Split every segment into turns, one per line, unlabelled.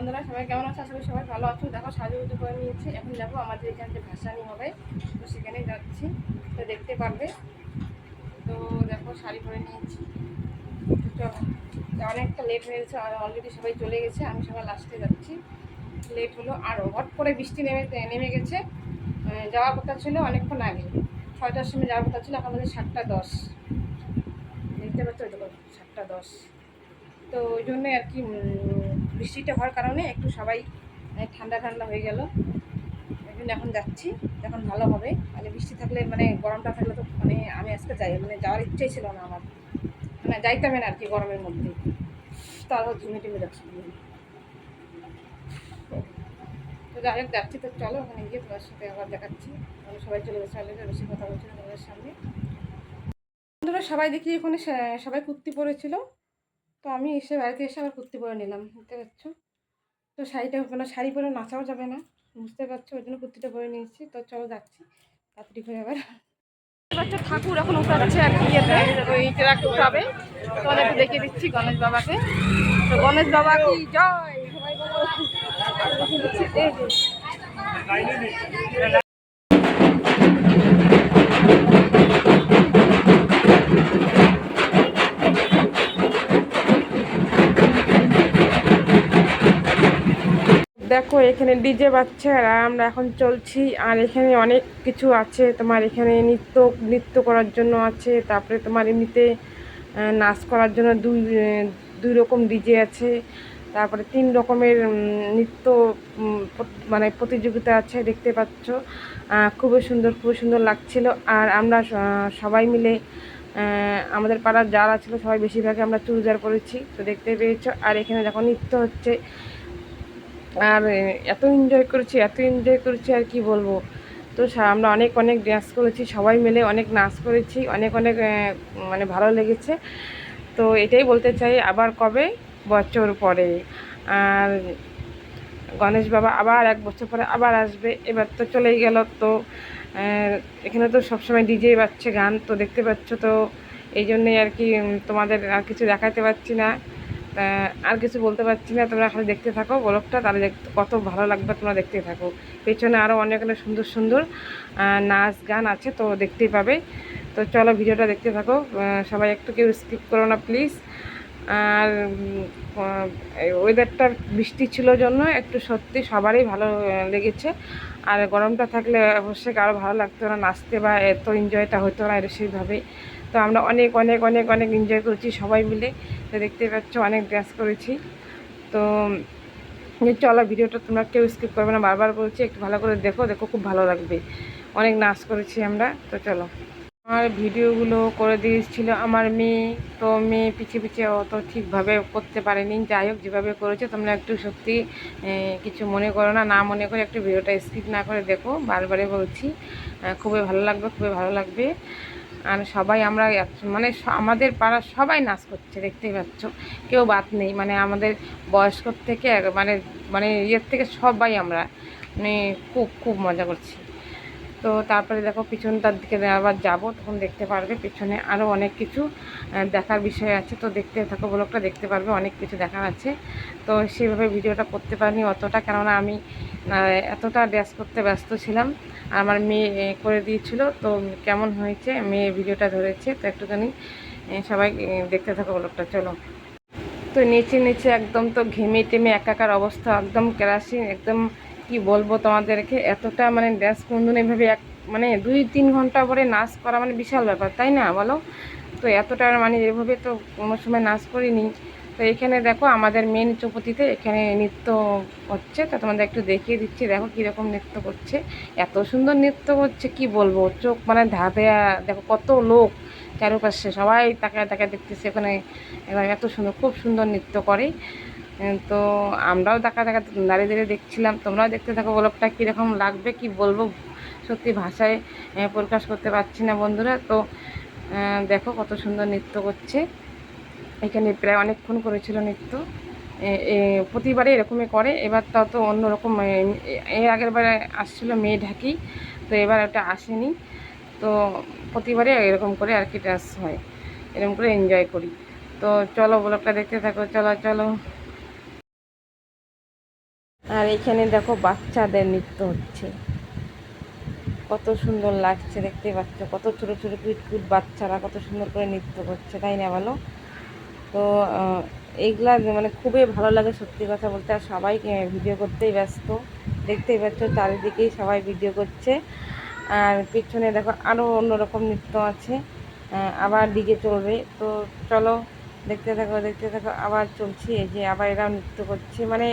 বন্ধুরা, সবাই কেমন আছে? আসলে সবাই ভালো আছো। দেখো, সাজুগুজু করে নিয়েছি। এখন যাব আমাদের এখানে যে ভাসানি হবে, তো সেখানেই যাচ্ছি। তো দেখতে পারবে। তো দেখো, শাড়ি পরে নিয়েছি। তো অনেকটা লেট হয়ে গেছে, আর অলরেডি সবাই চলে গেছে। আমি সবাই লাস্টে যাচ্ছি। লেট হলো, আর হট করে বৃষ্টি নেমে নেমে গেছে। যাওয়ার কথা ছিল অনেকক্ষণ আগে। ছয়টার সময় যাওয়ার কথা ছিল, এখন বাজে সাতটা দশ। দেখতে পাচ্ছ? সাতটা দশ। তো ওই জন্য আর কি বৃষ্টিটা হওয়ার কারণে একটু সবাই আহ, ঠান্ডা ঠান্ডা হয়ে গেল। ওই জন্য এখন যাচ্ছি যখন ভালো হবে। মানে বৃষ্টি থাকলে মানে গরমটা থাকলে তো মানে আমি আজকে যাই মানে যাওয়ার ইচ্ছাই ছিল না আমার। মানে যাইতামই না আর কি গরমের মধ্যে। তারপর ঝুমে টুমে যাচ্ছি। তো যাই হোক যাচ্ছি তো চলো ওখানে গিয়ে তোমার সাথে আবার দেখাচ্ছি। আমি সবাই চলে গেছে বেশি কথা বলছি না তোমাদের সামনে। বন্ধুরা সবাই দেখি ওখানে সবাই কুর্তি পরেছিল। তো আমি এসে বাড়িতে এসে আবার কুর্তি পরে নিলাম বুঝতে পারছ? তো শাড়িটা মানে শাড়ি পরে নাচাও যাবে না বুঝতে পারছ? ওই জন্য কুর্তিটা পরে নিয়েছি। তো চলো যাচ্ছি তাড়াতাড়ি করে আবার। ঠাকুর এখন উঠাচ্ছে আর কি ইয়েতে ওই ট্রাক উঠাবে। তো একটু দেখিয়ে দিচ্ছি গণেশ বাবাকে। তো গণেশ বাবা কি জয়? সবাই দেখো, এখানে ডিজে বাচ্চা আর আমরা এখন চলছি। আর এখানে অনেক কিছু আছে। তোমার এখানে নৃত্য নৃত্য করার জন্য আছে। তারপরে তোমার এমনিতে নাচ করার জন্য দুই দুই রকম ডিজে আছে। তারপরে তিন রকমের নৃত্য মানে প্রতিযোগিতা আছে, দেখতে পাচ্ছ। খুবই সুন্দর খুবই সুন্দর লাগছিল। আর আমরা সবাই মিলে আমাদের পাড়ার যারা ছিল, সবাই বেশিরভাগই আমরা চুড়িদার পরেছি। তো দেখতে পেয়েছ। আর এখানে যখন নৃত্য হচ্ছে। আর এত এনজয় করেছি, এত এনজয় করেছি আর কি বলব। তো আমরা অনেক অনেক ড্যান্স করেছি, সবাই মিলে অনেক নাচ করেছি, অনেক অনেক মানে ভালো লেগেছে। তো এটাই বলতে চাই, আবার কবে? বছর পরে। আর গণেশ বাবা আবার এক বছর পরে আবার আসবে, এবার তো চলেই গেল তো। এখানে তো সবসময় ডিজেই বাজছে গান, তো দেখতে পাচ্ছ তো। এই জন্যই আর কি তোমাদের আর কিছু দেখাতে পারছি না। আর কিছু বলতে পারছি না, তোমরা খালি দেখতে থাকো ব্লগটা তাহলে কত ভালো লাগবে তোমরা দেখতে থাকো। পেছনে আরও অনেক অনেক সুন্দর সুন্দর নাচ গান আছে, তো দেখতেই পাবে। তো চলো ভিডিওটা দেখতে থাকো সবাই একটু কেউ স্কিপ করো না প্লিজ আর ওয়েদারটা বৃষ্টি ছিল জন্য একটু সত্যি সবারই ভালো লেগেছে। আর গরমটা থাকলে অবশ্যই আরও ভালো লাগতো না, নাচতে বা এত এনজয়টা হতো না, এটা সেইভাবে তো আমরা অনেক অনেক অনেক অনেক এনজয় করেছি সবাই মিলে। তো দেখতে পাচ্ছ অনেক ড্যান্স করেছি। তো চলো ভিডিওটা তোমরা কেউ স্কিপ করবে না, বারবার বলছি, একটু ভালো করে দেখো দেখো খুব ভালো লাগবে। অনেক নাচ করেছি আমরা, তো চলো। আমার ভিডিওগুলো করে দিয়েছিল আমার মেয়ে, তো মেয়ে পিছিয়ে পিছিয়ে অত ঠিকভাবে করতে পারেনি। যাই হোক, যেভাবে করেছে, তোমরা একটু সত্যি কিছু মনে করো না না মনে করে একটু ভিডিওটা স্কিপ না করে দেখো বারবারে বলছি। খুবই ভালো লাগবে, খুবই ভালো লাগবে। আর সবাই আমরা মানে আমাদের পাড়ার সবাই নাচ করছে, দেখতেই পাচ্ছ। কেউ বাদ নেই মানে আমাদের বয়স্ক থেকে মানে মানে ইয়ের থেকে সবাই আমরা মানে খুব খুব মজা করছি। তো তারপরে দেখো পিছনটার দিকে আবার যাব, তখন দেখতে পারবে পিছনে আরও অনেক কিছু দেখার বিষয় আছে। তো দেখতে থাকো, ব্লগটা দেখতে পারবে, অনেক কিছু দেখার আছে। তো সেভাবে ভিডিওটা করতে পারিনি অতটা, কেননা আমি এতটা ড্যান্স করতে ব্যস্ত ছিলাম। আমার মেয়ে করে দিয়েছিল, তো কেমন হয়েছে, মেয়ে ভিডিওটা ধরেছে, তো একটুখানি সবাই দেখতে থাকো ব্লগটা, চলো। তো নিচে নিচে একদম তো ঘেমে টেমে একাকার অবস্থা, একদম কেরাসিন, একদম কি বলব তোমাদেরকে? এতটা মানে ড্যান্স বন্ধুন এভাবে এক মানে দুই, তিন ঘণ্টা পরে নাচ করা মানে বিশাল ব্যাপার, তাই না বলো? তো এতটা মানে এভাবে তো কোনো সময় নাচ করিনি। তো এখানে দেখো আমাদের মেন চৌপতিতে এখানে নৃত্য হচ্ছে, তো তোমাদের একটু দেখিয়ে দিচ্ছি, দেখো কীরকম নৃত্য করছে। এত সুন্দর নৃত্য করছে, কি বলব? চোখ মানে ধা দেয়া দেখো কত লোক চারপাশে, সবাই তাকায় তাকায় দেখতেছে, ওখানে এত সুন্দর, খুব সুন্দর নৃত্য করে। তো আমরাও দেখা দেখা দাঁড়িয়ে দাঁড়িয়ে দেখছিলাম। তোমরাও দেখতে থাকো ব্লগটা কীরকম লাগবে, কি বলব? সত্যি ভাষায় প্রকাশ করতে পারছি না বন্ধুরা। তো দেখো কত সুন্দর নৃত্য করছে। এখানে প্রায় অনেকক্ষণ করেছিল নৃত্য। প্রতিবারে এরকমই করে। এবার তাও তো অন্যরকম এর আগের বারে আসছিল মেয়ে ঢাকি, তো এবার ওটা আসেনি। তো প্রতিবারে এরকম করে আর কি ডান্স হয়। এরকম করে এনজয় করি। তো চলো ব্লগটা দেখতে থাকো, চলো চলো। আর এখানে দেখো বাচ্চাদের নৃত্য হচ্ছে। কত সুন্দর লাগছে দেখতে পাচ্ছ। কত ছোট ছোট কুইট বাচ্চারা কত সুন্দর করে নৃত্য করছে, তাই না বলো? তো এইগুলা মানে খুবই ভালো লাগে সত্যি কথা বলতে। আর সবাই ভিডিও করতেই ব্যস্ত। দেখতেই পাচ্ছ চারিদিকেই সবাই ভিডিও করছে। আর পিছনে দেখো আরও অন্যরকম নৃত্য আছে। আবার ডিজে চলবে। তো চলো, দেখতে থাকো দেখতে থাকো, আবার চলছি। এই যে আবার এরা নৃত্য করছে। মানে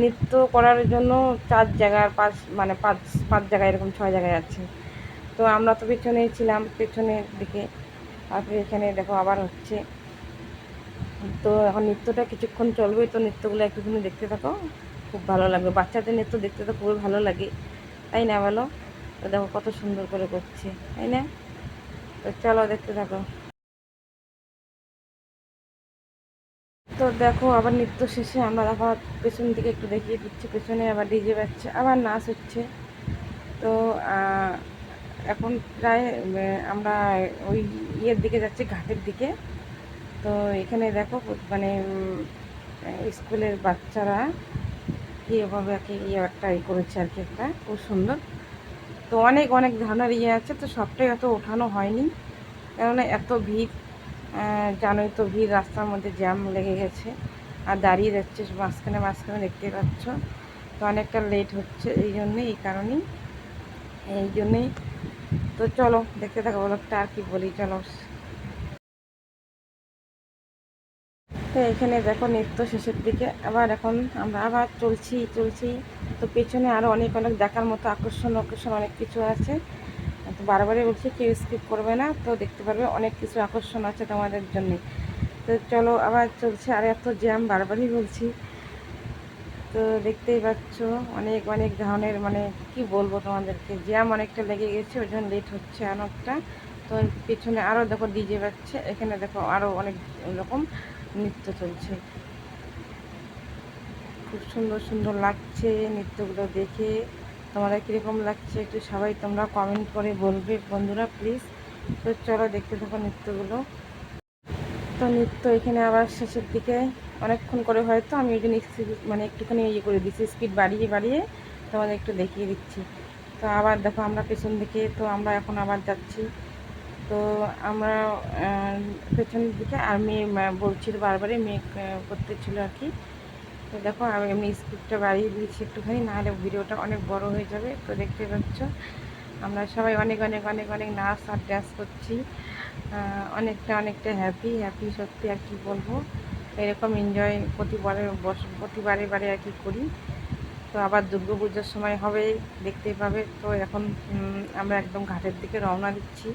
নৃত্য করার জন্য চার জায়গার পাঁচ মানে পাঁচ পাঁচ জায়গায় এরকম ছয় জায়গায় আছে। তো আমরা তো পেছনেই ছিলাম, পেছনের দিকে। তারপরে এখানে দেখো আবার হচ্ছে। তো এখন নৃত্যটা কিছুক্ষণ চলবে, তো নৃত্যগুলো একটুখানি দেখতে থাকো। খুব ভালো লাগবে। বাচ্চাদের নৃত্য দেখতে তো খুবই ভালো লাগে। তাই না বলো? তো দেখো কত সুন্দর করে করছে। তাই না? তো চলো দেখতে থাকো। তো দেখো, আবার নৃত্য শেষে আমরা আবার পেছন দিকে একটু দেখিয়ে দিচ্ছি। পেছনে আবার ডিজে বাজছে, আবার নাচ হচ্ছে। তো এখন প্রায় আমরা ওই ইয়ের দিকে যাচ্ছি, ঘাটের দিকে। তো এখানে দেখো মানে স্কুলের বাচ্চারা কি এভাবে আর কি ইয়ে একটা ই করেছে আর কি একটা, খুব সুন্দর। তো অনেক অনেক ধরনের ইয়ে আছে, তো সবটাই অত ওঠানো হয়নি। কেননা এত ভিড় জানোই তো ভিড়, রাস্তার মধ্যে জ্যাম লেগে গেছে। আর দাঁড়িয়ে যাচ্ছে মাঝখানে মাঝখানে দেখতে পাচ্ছ। তো অনেকটা লেট হচ্ছে, এই জন্যে এই কারণেই। এই জন্যেই। তো চলো, দেখতে থাকো, ব্লগটা আর কি বলি, চলো। তো এখানে দেখো নৃত্য শেষের দিকে। আবার এখন আমরা আবার চলছি চলছি। তো পেছনে আরও অনেক অনেক দেখার মতো আকর্ষণ আকর্ষণ অনেক কিছু আছে। তো বারবারই বলছি, কেউ স্কিপ করবে না। তো দেখতে পারবে, অনেক কিছু আকর্ষণ আছে তোমাদের জন্য। তো চলো, আবার চলছে আর এত জ্যাম বারবারই বলছি। তো দেখতেই পাচ্ছ, অনেক অনেক ধরনের মানে কি বলব তোমাদেরকে জ্যাম অনেকটা লেগে গেছে, ওই জন্য লেট হচ্ছে অনেকটা। তো পিছনে আরও দেখো ডিজে পাচ্ছে এখানে দেখো আরও অনেক রকম নৃত্য চলছে। খুব সুন্দর সুন্দর লাগছে নৃত্যগুলো দেখে। তোমাদের কীরকম লাগছে একটু সবাই তোমরা কমেন্ট করে বলবে বন্ধুরা প্লিজ তো চলো দেখতে থাকো নৃত্যগুলো। তো নৃত্য এখানে আবার শেষের দিকে অনেকক্ষণ করে হয়তো আমি ওই জন্য মানে একটুখানি ইয়ে করে দিচ্ছি স্পিড বাড়িয়ে বাড়িয়ে তোমাদের একটু দেখিয়ে দিচ্ছি। তো আবার দেখো আমরা পেছন দিকে তো আমরা এখন আবার যাচ্ছি। তো আমরা পেছনের দিকে আর মেয়ে বলছিল বারবারই মেয়ে আহ, করতে ছিল আর কি। তো দেখো, আমি এমনি স্পিডটা বাড়িয়ে দিয়েছি একটুখানি, নাহলে ভিডিওটা অনেক বড় হয়ে যাবে, তো দেখতে পাচ্ছ। আমরা সবাই অনেক অনেক অনেক অনেক নাচ আর ড্যান্স করছি। অনেকটা অনেকটা হ্যাপি হ্যাপি সত্যি আর কি বলব। এরকম এনজয় প্রতিবারে, বস- প্রতিবারে বারে আর কি করি। তো আবার দুর্গা পুজোর সময় হবে, দেখতেই পাবে। তো এখন আমরা একদম ঘাটের দিকে রওনা দিচ্ছি।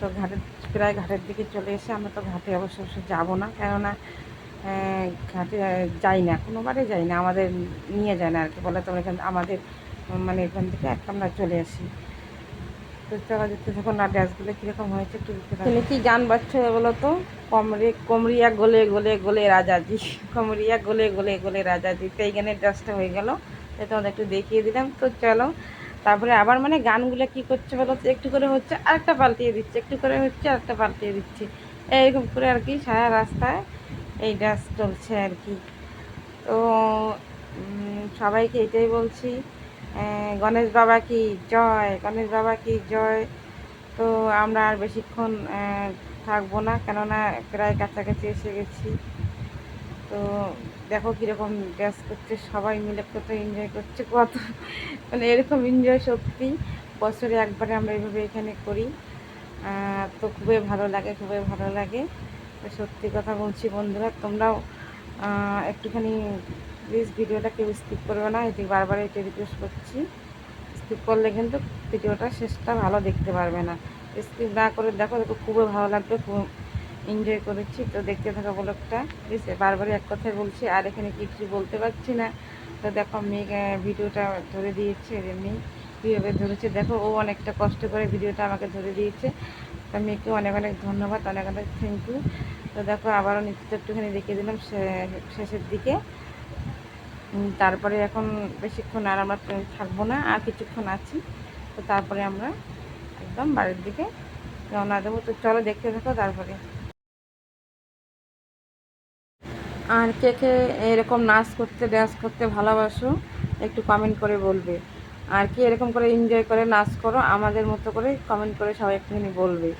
তো ঘাটের, প্রায় ঘাটের দিকে চলে এসে আমরা তো ঘাটে অবশ্য যাব না, কেননা ঘাটে যাই না, কোনোবারে যাই না, আমাদের নিয়ে যায় না আর কি, বলে তোমরা এখান, আমাদের মানে এখান থেকে একটা আমরা চলে আসি। না কীরকম হয়েছে একটু তুমি কি বলো তো? কমরে গোলে গোলে গোলে কমরিয়া গোলে গোলে হয়ে তোমাদের একটু দেখিয়ে দিলাম। তারপরে আবার মানে গানগুলো কি করছে বলো একটু করে হচ্ছে, আরেকটা পাল্টিয়ে দিচ্ছে, একটু করে হচ্ছে, আরেকটা পাল্টিয়ে দিচ্ছে। এইরকম করে আর কি সারা রাস্তায় এই ডান্স চলছে আর কি। তো সবাইকে এটাই বলছি গণেশ বাবা কি জয়, গণেশ বাবা কি জয়? তো আমরা আর বেশিক্ষণ থাকব না, কেননা প্রায় কাছাকাছি এসে গেছি। তো দেখো কীরকম ড্যান্স করছে, সবাই মিলে কত এনজয় করছে, কত মানে এরকম এনজয় সত্যি। বছরে একবারে আমরা এইভাবে এখানে করি। তো খুবই ভালো লাগে, খুবই ভালো লাগে। সত্যি কথা বলছি বন্ধুরা, তোমরাও একটুখানি প্লিজ ভিডিওটা কেউ স্কিপ করবে না, এটি বারবার এটা রিকোয়েস্ট করছি। স্কিপ করলে কিন্তু ভিডিওটা শেষটা ভালো দেখতে পারবে না। স্কিপ না করে দেখো দেখো খুবই ভালো লাগবে, খুব এনজয় করেছি। তো দেখতে থাকা ব্লগটা প্লিজ বারবারই এক কথাই বলছি, আর এখানে কিছু বলতে পারছি না। তো দেখো মেয়ে ভিডিওটা ধরে দিয়েছে মেয়ে কীভাবে ধরেছে, দেখো, ও অনেকটা কষ্ট করে ভিডিওটা আমাকে ধরে দিয়েছে। তো মেয়েকে অনেক অনেক ধন্যবাদ, অনেক অনেক থ্যাংক ইউ তো দেখো, আবারও নৃত্য একটুখানি দেখিয়ে দিলাম শেষের দিকে। তারপরে এখন বেশিক্ষণ আর আমরা থাকব না, আর কিছুক্ষণ আছি। তো তারপরে আমরা একদম বাড়ির দিকে রওনা দেবো। তো চলো দেখতে থাকো তারপরে। আর কে কে এরকম নাচ করতে ড্যান্স করতে ভালোবাসো, একটু কমেন্ট করে বলবে। আর কি এরকম করে এনজয় করে, নাচ করো, আমাদের মতো করে কমেন্ট করে সবাই একটুখানি বলবে।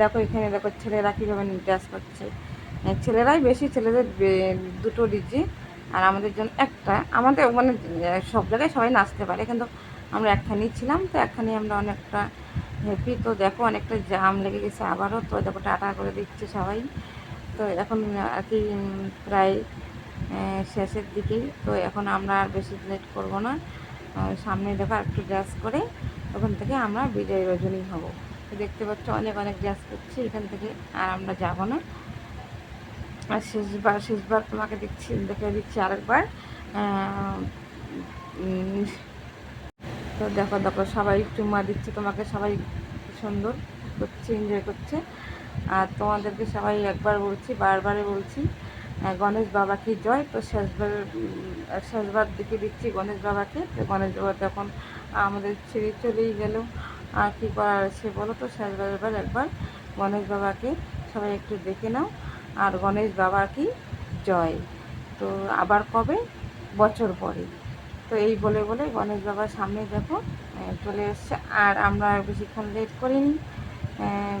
দেখো এখানে দেখো ছেলেরা কীভাবে ডান্স করছে। ছেলেরাই বেশি, ছেলেদের দুটো ডিজি আর আমাদের জন্য একটা। আমাদের মানে সব জায়গায় সবাই নাচতে পারে, কিন্তু আমরা একখানি ছিলাম, তো একখানি আমরা অনেকটা হ্যাপি তো দেখো অনেকটা জাম লেগে গেছে আবারও। তো দেখো টাটা করে দিচ্ছে সবাই। তো এখন আর কি প্রায় শেষের দিকেই। তো এখন আমরা আর বেশি লেট করব না। সামনে দেখো একটু ড্যান্স করে ওখান থেকে আমরা বিজয় রজনী হব। দেখতে পাচ্ছ অনেক অনেক ড্যান্স করছি, এখান থেকে আর আমরা যাব না। আর শেষবার শেষবার তোমাকে দেখছি দেখে দিচ্ছি আরেকবার। তো দেখো দেখো, সবাই চুমা দিচ্ছে, তোমাকে সবাই সুন্দর করছে এনজয় করছে। আর তোমাদেরকে সবাই একবার বলছি বারবারে বলছি গণেশ বাবাকে জয়, তো শেষবার শেষবার দিকে দিচ্ছি গণেশ বাবাকে। তো গণেশ বাবা তখন আমাদের ছেড়ে চলেই গেল। আর কী করার আছে বলো তো? শেষবার, এবার একবার গণেশ বাবাকে সবাই একটু দেখে নাও। আর গণেশ বাবা কি? জয়। তো আবার কবে? বছর পরে। তো এই বলে বলে গণেশ বাবার সামনে দেখো চলে এসছে। আর আমরা বেশিক্ষণ লেট করিনি।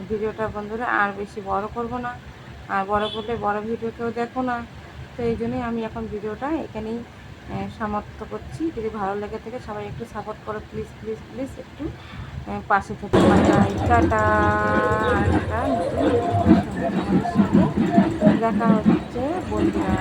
ভিডিওটা বন্ধুরা আর বেশি বড় করব না। আর বড় করলে বড় ভিডিও কেউ দেখো না। তো এই জন্যই আমি এখন ভিডিওটা এখানেই সমাপ্ত করছি। যদি ভালো লেগে থাকে সবাই একটু সাপোর্ট করো প্লিজ প্লিজ প্লিজ একটু পাশে থেকে দেখা হচ্ছে। বন্ধুরা।